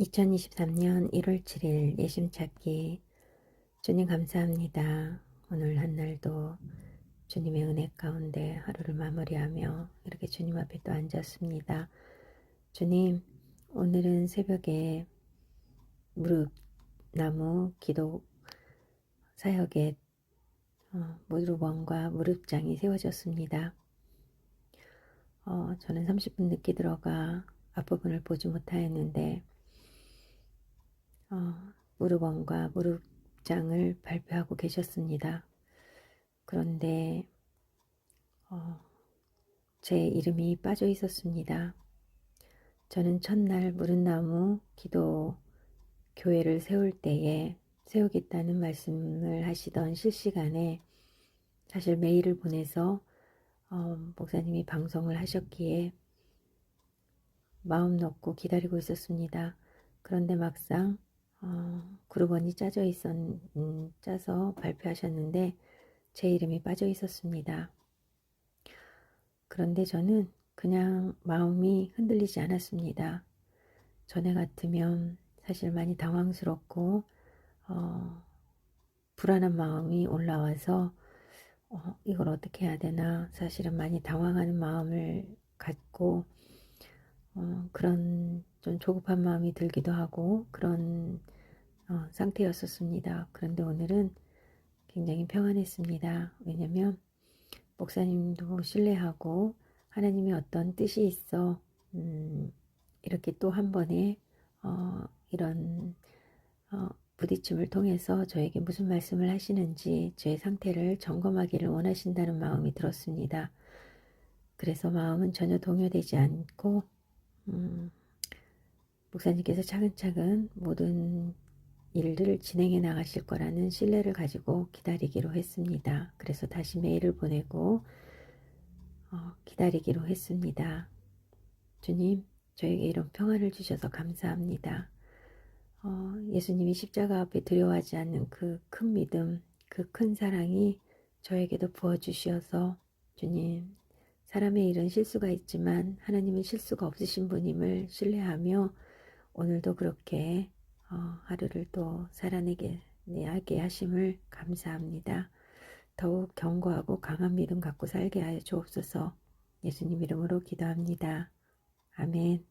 2023년 1월 7일 예심 찾기 주님 감사합니다. 오늘 한 날도 주님의 은혜 가운데 하루를 마무리하며 이렇게 주님 앞에 또 앉았습니다. 주님, 오늘은 새벽에 무릎 나무 기도 사역에 어, 무릎원과 무릎장이 세워졌습니다. 어, 저는 30분 늦게 들어가 앞부분을 보지 못하였는데 어, 무릎원과 무릎장을 발표하고 계셨습니다. 그런데 어, 제 이름이 빠져 있었습니다. 저는 첫날 무릇나무 기도 교회를 세울 때에 세우겠다는 말씀을 하시던 실시간에 사실 메일을 보내서 어, 목사님이 방송을 하셨기에 마음 놓고 기다리고 있었습니다. 그런데 막상 어, 그룹원이 짜져 있었, 음, 짜서 발표하셨는데 제 이름이 빠져 있었습니다. 그런데 저는 그냥 마음이 흔들리지 않았습니다. 전에 같으면 사실 많이 당황스럽고 어, 불안한 마음이 올라와서 어, 이걸 어떻게 해야 되나 사실은 많이 당황하는 마음을 갖고 어, 그런 좀 조급한 마음이 들기도 하고 그런 어, 상태였었습니다. 그런데 오늘은 굉장히 평안했습니다. 왜냐면 목사님도 신뢰하고 하나님이 어떤 뜻이 있어 음, 이렇게 또 한 번에 어, 이런 어, 부딪힘을 통해서 저에게 무슨 말씀을 하시는지 제 상태를 점검하기를 원하신다는 마음이 들었습니다. 그래서 마음은 전혀 동요되지 않고 음, 목사님께서 차근차근 모든 일들을 진행해 나가실 거라는 신뢰를 가지고 기다리기로 했습니다. 그래서 다시 메일을 보내고 어, 기다리기로 했습니다. 주님, 저에게 이런 평안을 주셔서 감사합니다. 어, 예수님이 십자가 앞에 두려워하지 않는 그 큰 믿음, 그 큰 사랑이 저에게도 부어주시어서 주님, 사람의 일은 실수가 있지만 하나님은 실수가 없으신 분임을 신뢰하며 오늘도 그렇게 어, 하루를 또 살아내게 내게 하심을 감사합니다. 더욱 견고하고 강한 믿음 갖고 살게 하여 주옵소서 예수님 이름으로 기도합니다. 아멘.